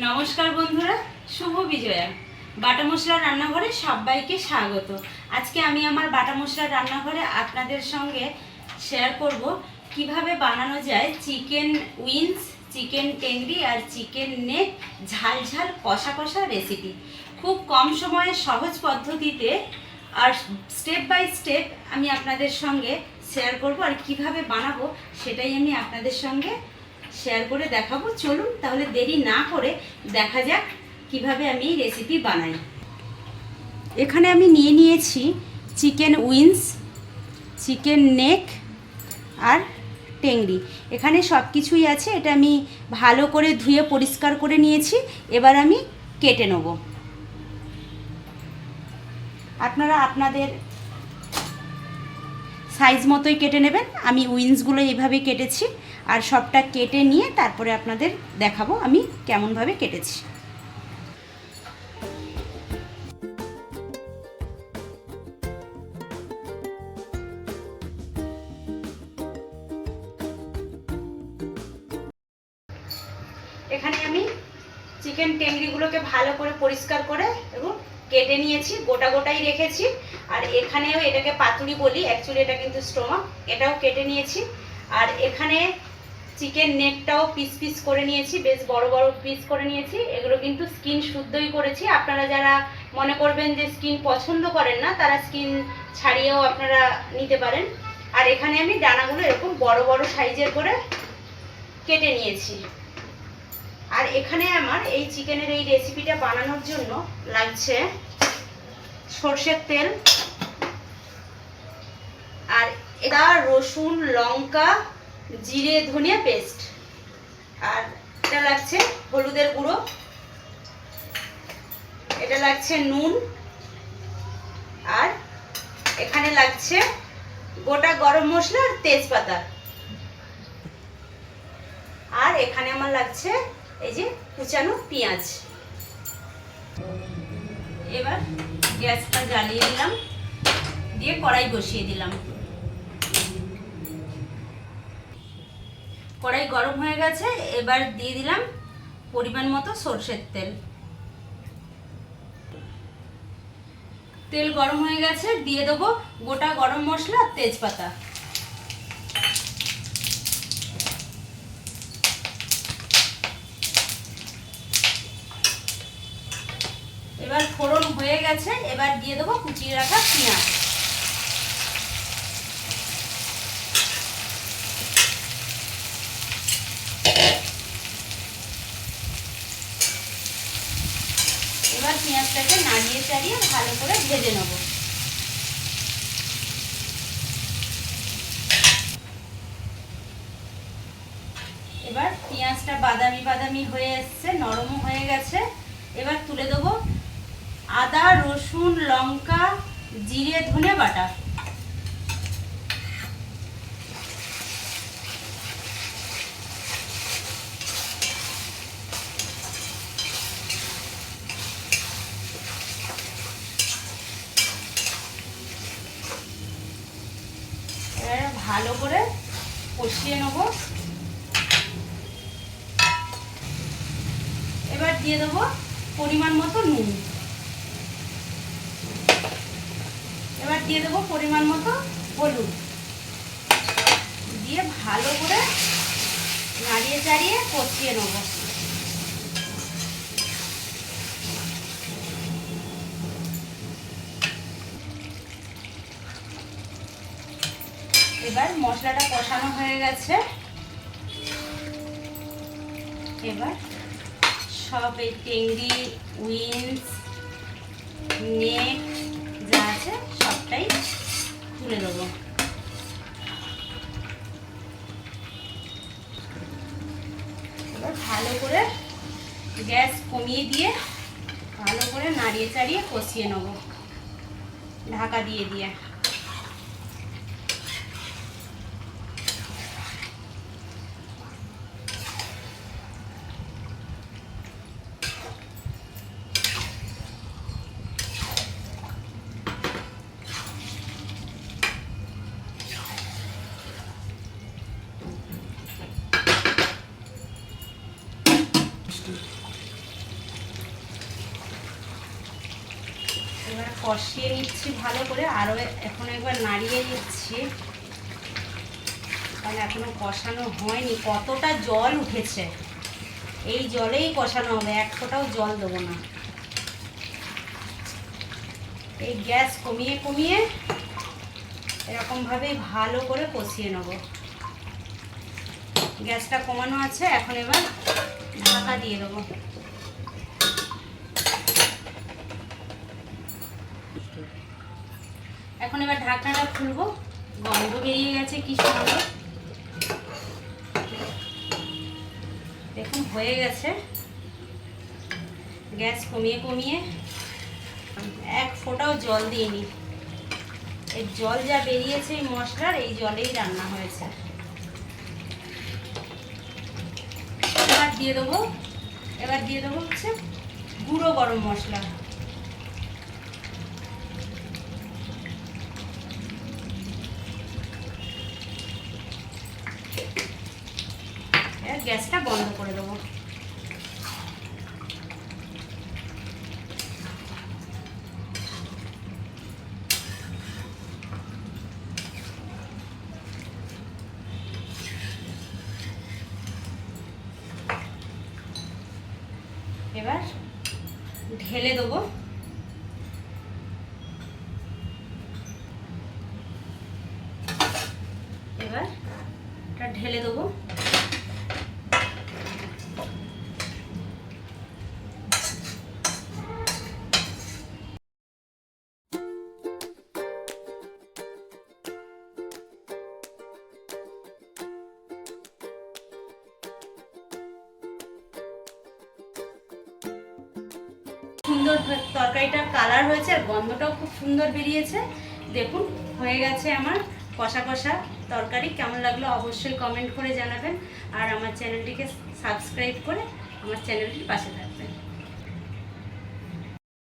নমস্কার বন্ধুরা, শুভ বিজয়া। বাটা মশলা রান্নাঘরে সবাইকে স্বাগত। আজকে আমি আমার বাটা মশলা রান্নাঘরে আপনাদের সঙ্গে শেয়ার করব কীভাবে বানানো যায় চিকেন উইংস, চিকেন টেংরি আর চিকেন নেক ঝাল ঝাল কষা কষা রেসিপি খুব কম সময়ে সহজ পদ্ধতিতে আর স্টেপ বাই স্টেপ আমি আপনাদের সঙ্গে শেয়ার করব আর কীভাবে বানাবো সেটাই আমি আপনাদের সঙ্গে শেয়ার করে দেখাবো। চলুন তাহলে দেরি না করে দেখা যাক কীভাবে আমি এই রেসিপি বানাই। এখানে আমি নিয়ে নিয়েছি চিকেন উইংস চিকেন নেক আর টেংরি। এখানে সব কিছুই আছে, এটা আমি ভালো করে ধুয়ে পরিষ্কার করে নিয়েছি। এবার আমি কেটে নেব। আপনারা আপনাদের সাইজ মতোই কেটে নেবেন। আমি উইন্সগুলো এইভাবে কেটেছি। আর সবটা কেটে নিয়ে তারপরে আপনাদের দেখাবো আমি কেমনভাবে কেটেছি। এখানে আমি চিকেন টেংরিগুলোকে ভালো করে পরিষ্কার করে এবং কেটে নিয়েছি, গোটা গোটাই রেখেছি। আর এখানেও এটাকে পাতুরি বলি অ্যাকচুয়ালি এটা কিন্তু স্টোমাক, এটাও কেটে নিয়েছি। আর এখানে চিকেন নেকটাও পিস পিস করে নিয়েছি, বেশ বড় বড় পিস করে নিয়েছি। এগুলো কিন্তু স্কিন শুদ্ধই করেছি। আপনারা যারা মনে করবেন যে স্কিন পছন্দ করেন না, তারা স্কিন ছাড়িয়েও আপনারা নিতে পারেন। আর এখানে আমি ডানাগুলো এরকম বড় বড় সাইজের করে কেটে নিয়েছি। আর এখানে আমার এই চিকেনের এই রেসিপিটা বানানোর জন্য লাগছে সর্ষের তেল আর এটা রসুন, লঙ্কা, জিরে, ধনিয়া পেস্ট। আর এটা লাগছে হলুদের গুঁড়ো। এটা লাগছে নুন। আর এখানে লাগছে গোটা গরম মশলা আর তেজপাতা। আর এখানে আমার লাগছে এই যে কুচানো পেঁয়াজ। এবার গ্যাসটা জ্বালিয়ে দিলাম, দিয়ে কড়াই বসিয়ে দিলাম। কড়াই গরম হয়ে গেছে, এবার দিয়ে দিলাম পরিমাণ মতো সর্ষের তেল। তেল গরম হয়ে গেছে, দিয়ে দেবো গোটা গরম মশলা তেজপাতা। এবার ফোড়ন হয়ে গেছে, এবার দিয়ে দেবো কুচিয়ে রাখা পেঁয়াজ। এবার পেঁয়াজটাকে নাড়িয়ে চাড়িয়ে ভালো করে ভেজে নেব। এবার পেঁয়াজটা বাদামি বাদামি হয়ে এসছে, নরমও হয়ে গেছে। এবার তুলে দেবো আদা, রসুন, লঙ্কা, জিরে, ধনে বাটা। ভালো করে কষিয়ে নেব। এবার দিয়ে দেবো পরিমাণ মতো নুন। এবার দিয়ে দেবো পরিমাণ মতো হলুদ। দিয়ে ভালো করে নাড়িয়ে চাড়িয়ে কষিয়ে নেব। এবার মশলাটা কষানো হয়ে গেছে। এবার সব এই টেংরি উইন্স নেক কষিয়ে নেব। ঢাকা দিয়ে দিয়ে। এবার কষিয়ে নিচ্ছি ভালো করে, আরও এখন একবার নাড়িয়ে নিচ্ছি। কারণ এখনও কষানো হয়নি, কতটা জল উঠেছে। এই জলেই কষানো হবে, এক ফোঁটাও জল দেবো না। এই গ্যাস কমিয়ে কমিয়ে এরকমভাবেই ভালো করে কষিয়ে নেব। গ্যাসটা কমানো আছে, এখন এবার ঢাকা দিয়ে দেবো। এখন এবার ঢাকনাটা খুলবো। গন্ধ বেরিয়ে গেছে, কি সুন্দর। দেখুন, হয়ে গেছে। গ্যাস কমিয়ে কমিয়ে এক ফোঁটাও জল দিইনি। এই জল যা বেরিয়েছে এই মশলার, এই জলেই রান্না হয়েছে। এবার দিয়ে দেবো, এবার দিয়ে দেবো হচ্ছে গুঁড়ো গরম মশলা। গ্যাসটা বন্ধ করে দেবো। এবার ঢেলে দেবো। এবার ঢেলে দেবো। সুন্দর তরকারিটা কালার হয়েছে আর গন্ধটাও খুব সুন্দর বেরিয়েছে। দেখুন, হয়ে গেছে আমার কষা কষা তরকারি। কেমন লাগল অবশ্যই কমেন্ট করে জানাবেন। আর আমার চ্যানেলটিকে সাবস্ক্রাইব করে আমার চ্যানেলটির পাশে থাকবেন।